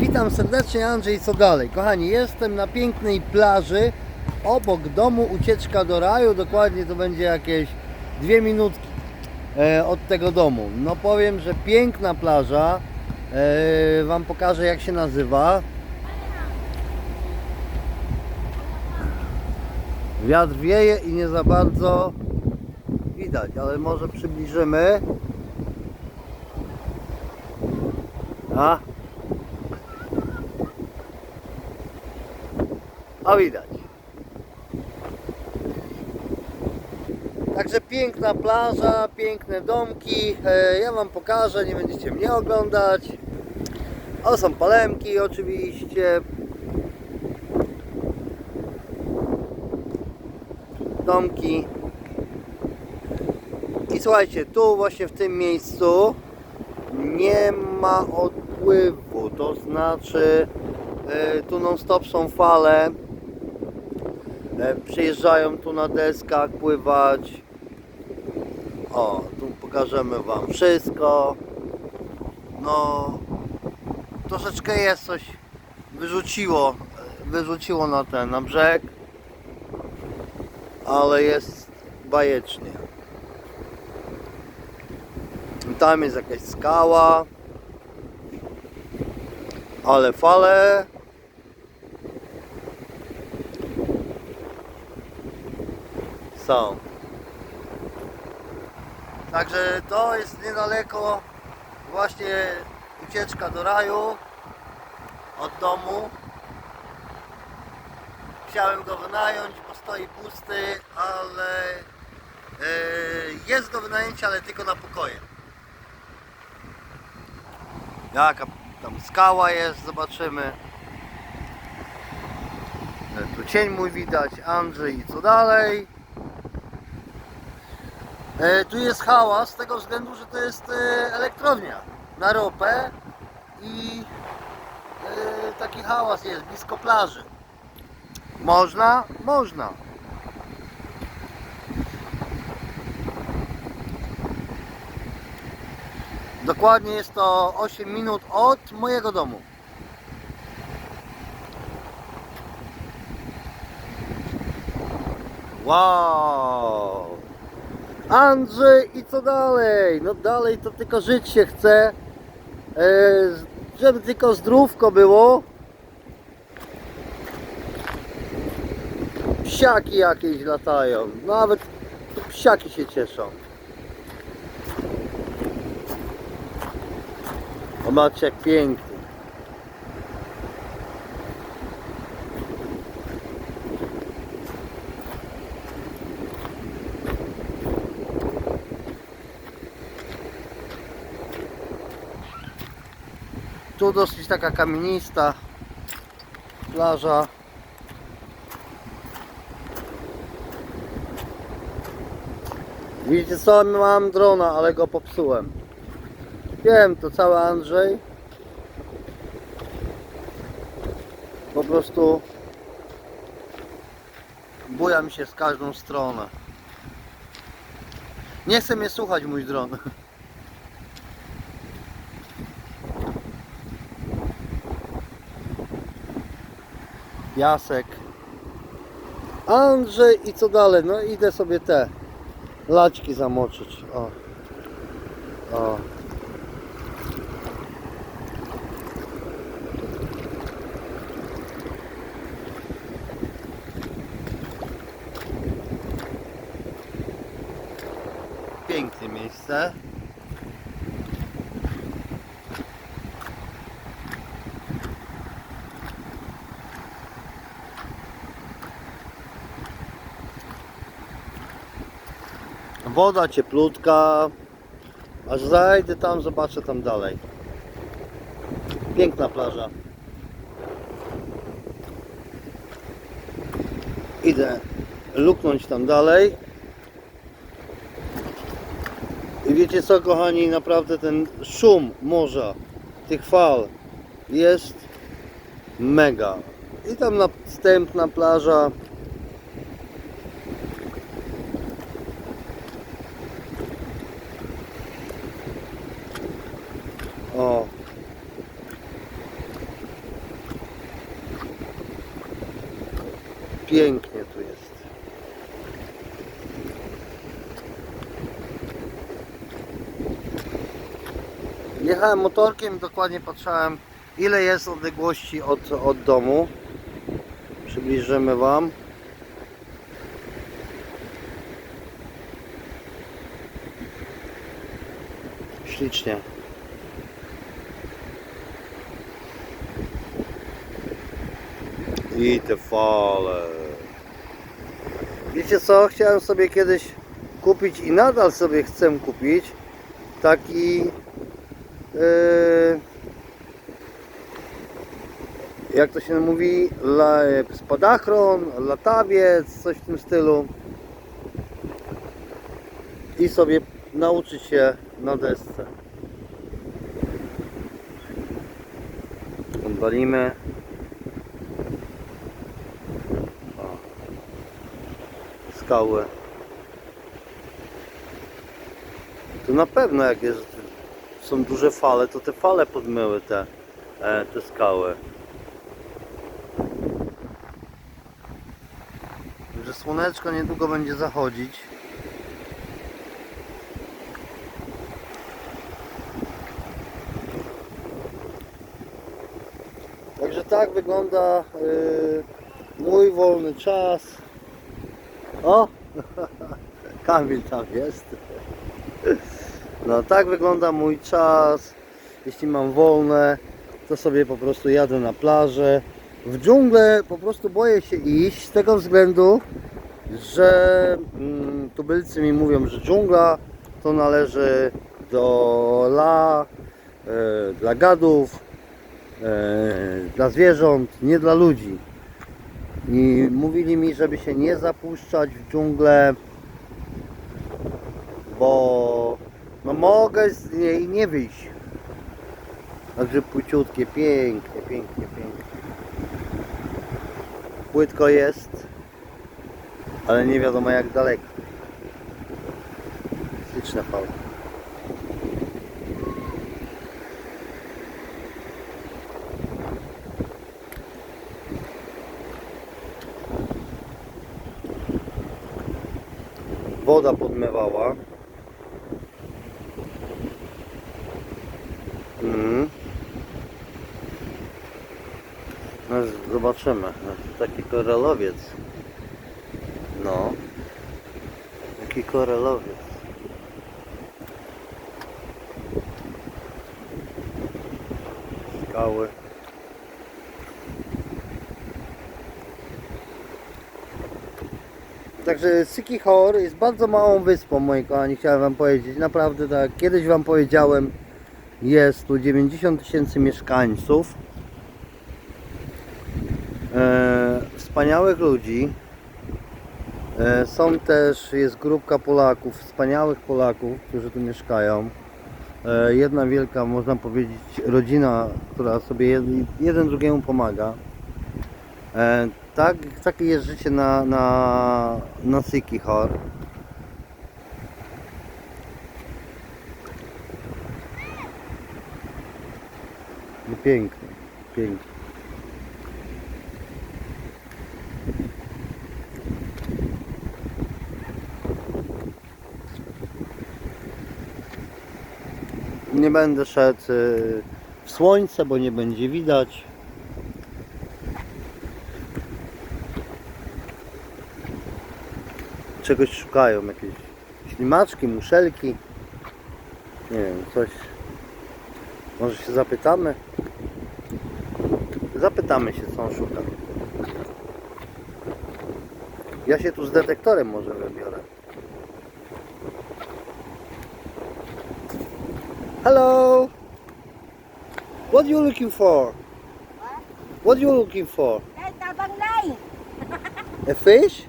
Witam serdecznie, Andrzej, co dalej? Kochani, jestem na pięknej plaży obok domu Ucieczka do Raju. Dokładnie to będzie jakieś dwie minutki e, od tego domu. No powiem, że piękna plaża. E, Wam pokażę jak się nazywa. Wiatr wieje i nie za bardzo widać, ale może przybliżymy. A, A widać. Także piękna plaża, piękne domki. E, Ja Wam pokażę, nie będziecie mnie oglądać. O, są palemki oczywiście. Domki. I słuchajcie, tu właśnie w tym miejscu nie ma odpływu, to znaczy e, tu non stop są fale. E, Przyjeżdżają tu na deskach pływać. O, tu pokażemy Wam wszystko. No, troszeczkę jest coś wyrzuciło, wyrzuciło na ten, na brzeg, ale jest bajecznie. Tam jest jakaś skała, ale fale są. Także to jest niedaleko właśnie ucieczka do raju od domu. Chciałem go wynająć, bo stoi pusty, ale e, jest do wynajęcia, ale tylko na pokoje. Jaka tam skała jest, zobaczymy. E, Tu cień mój widać, Andrzej i co dalej. E, tu jest hałas z tego względu, że to jest e, elektrownia na ropę i e, taki hałas jest blisko plaży. Można? Można. Dokładnie jest to 8 minut od mojego domu. Wow! Andrzej i co dalej? No dalej to tylko żyć się chce. E, żeby tylko zdrówko było. Psiaki jakieś latają. Nawet psiaki się cieszą. O macie pięknie. Tu dosyć taka kamienista plaża. Widzicie co, mam drona, ale go popsułem. Wiem, to cały Andrzej. Po prostu buja mi się z każdą stronę. Nie chce mnie słuchać mój dron. Piasek. Andrzej i co dalej? No idę sobie te laćki zamoczyć. O. O. Piękne miejsce. Woda cieplutka. Aż zajdę tam, zobaczę tam dalej. Piękna plaża. Idę luknąć tam dalej. I wiecie co kochani, naprawdę ten szum morza, tych fal jest mega. I tam następna plaża. Pięknie tu jest. Jechałem motorkiem, dokładnie patrzałem ile jest odległości od, od domu. Przybliżymy Wam. Ślicznie. I te fale. Wiecie co? Chciałem sobie kiedyś kupić i nadal sobie chcę kupić taki yy, jak to się mówi la, spadachron, latawiec, coś w tym stylu i sobie nauczyć się na desce. Odwalimy. Skały. Tu na pewno jak jest, są duże fale, to te fale podmyły te, e, te skały. Że słoneczko niedługo będzie zachodzić. Także tak wygląda yy, mój wolny czas. O! Kamil tam jest. No tak wygląda mój czas. Jeśli mam wolne, to sobie po prostu jadę na plażę. W dżunglę po prostu boję się iść z tego względu, że mm, tubylcy mi mówią, że dżungla to należy do la, e, dla gadów, e, dla zwierząt, nie dla ludzi. I mówili mi, żeby się nie zapuszczać w dżunglę, bo no mogę z niej nie wyjść. Także płciutkie, pięknie, pięknie, pięknie. Płytko jest, ale nie wiadomo jak daleko. Śliczne fale. Woda podmywała. Mhm. No, zobaczymy. Taki korelowiec. No. Jaki korelowiec. Skały. Także Sikihor jest bardzo małą wyspą, moi kochani, chciałem wam powiedzieć. Naprawdę tak, kiedyś wam powiedziałem, jest tu 90 tysięcy mieszkańców. E, wspaniałych ludzi. E, są też, jest grupka Polaków, wspaniałych Polaków, którzy tu mieszkają. E, jedna wielka, można powiedzieć, rodzina, która sobie jed, jeden drugiemu pomaga. E, tak, takie jest życie na, na, na Sikihor. No pięknie, pięknie. Nie będę szedł y, w słońce, bo nie będzie widać. Czegoś szukają, jakieś ślimaczki, muszelki. Nie wiem, coś. Może się zapytamy? Zapytamy się, co on szuka. Ja się tu z detektorem może wybiorę. Hello. What you looking for? What you looking for? A fish?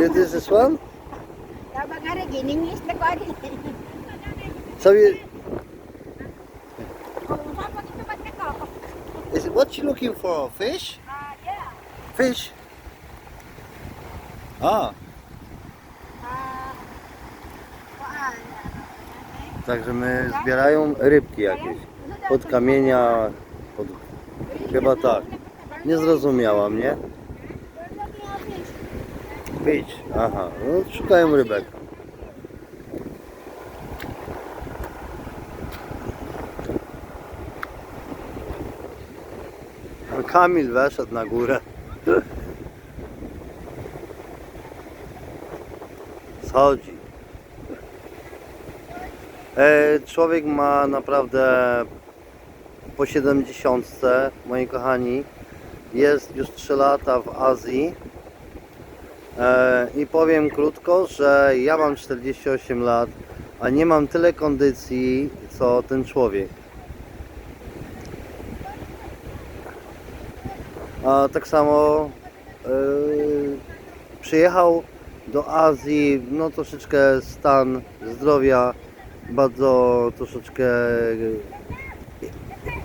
Yeah, this is one? So you, is what you looking for? Fish? Ah, yeah. Fish? Ah, Ah, także my zbierają rybki jakieś. Pod kamienia, pod... Chyba tak. Nie zrozumiałam, nie? We're looking at fish. Pić. Aha, no szukają rybek. Kamil weszedł na górę. Schodzi. E, człowiek ma naprawdę po 70, moi kochani. Jest już 3 lata w Azji. E, I powiem krótko, że ja mam 48 lat, a nie mam tyle kondycji co ten człowiek. A tak samo e, przyjechał do Azji, no troszeczkę stan zdrowia bardzo troszeczkę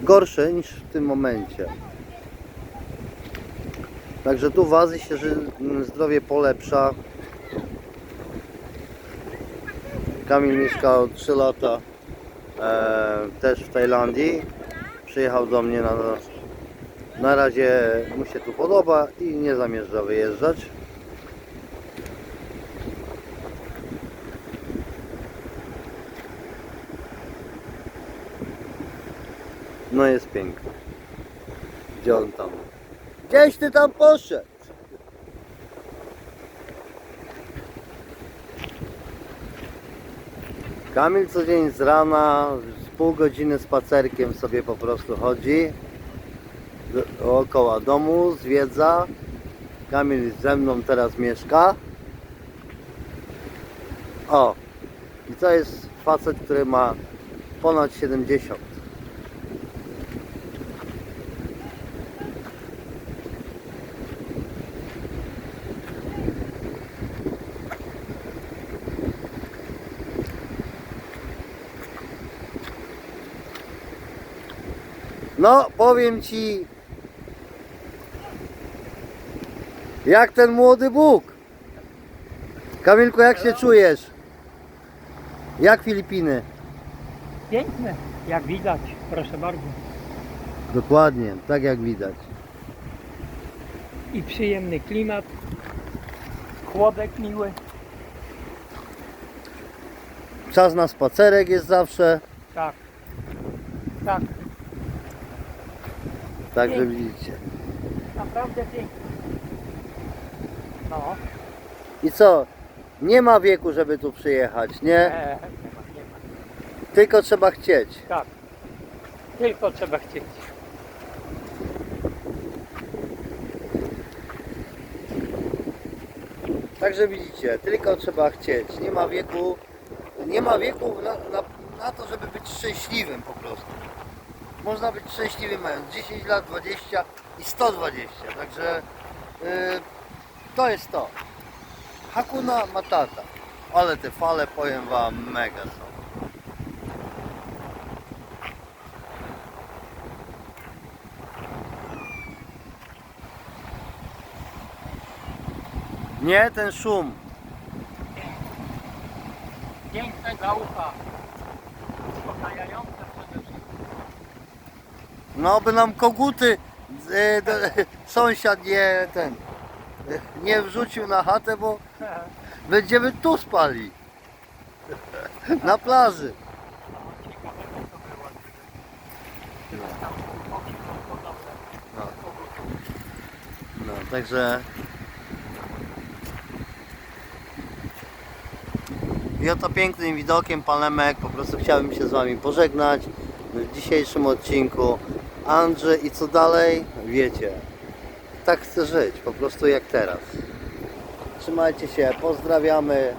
gorszy niż w tym momencie. Także tu w Azji się ży- zdrowie polepsza. Kamil mieszkał 3 lata e, też w Tajlandii. Przyjechał do mnie na, na razie mu się tu podoba i nie zamierza wyjeżdżać. No jest piękny. Gdzie on tam? Gdzieś ty tam poszedł? Kamil co dzień z rana z pół godziny spacerkiem sobie po prostu chodzi do- dookoła domu, zwiedza. Kamil ze mną teraz mieszka. O, i to jest facet, który ma ponad 70. No, powiem ci, jak ten młody Bóg. Kamilku, jak się czujesz? Jak Filipiny? Piękne, jak widać, proszę bardzo. Dokładnie, tak jak widać. I przyjemny klimat, chłodek miły. Czas na spacerek jest zawsze, Tak, tak, także widzicie. naprawdę pięknie. No, I co? Nie ma wieku, żeby tu przyjechać, nie? e, nie ma, nie ma. Tylko trzeba chcieć. Tak, tylko trzeba chcieć. Także widzicie, tylko trzeba chcieć. Nie ma wieku, nie ma wieku na, na, na to, żeby być szczęśliwym po prostu. Można być szczęśliwym mając 10 lat, 20 i 120. Także yy, to jest to. Hakuna Matata. Ale te fale, powiem Wam, mega są. Nie ten szum. Piękne dla ucha. Uspokajające. No by nam koguty e, sąsiad nie ten nie wrzucił na chatę, bo będziemy tu spali. Na plaży. No. No, także i oto pięknym widokiem Palemek po prostu chciałbym się z Wami pożegnać w dzisiejszym odcinku. Andrzej i co dalej? Wiecie, tak chcę żyć, po prostu jak teraz. Trzymajcie się, pozdrawiamy,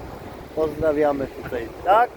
pozdrawiamy tutaj, tak?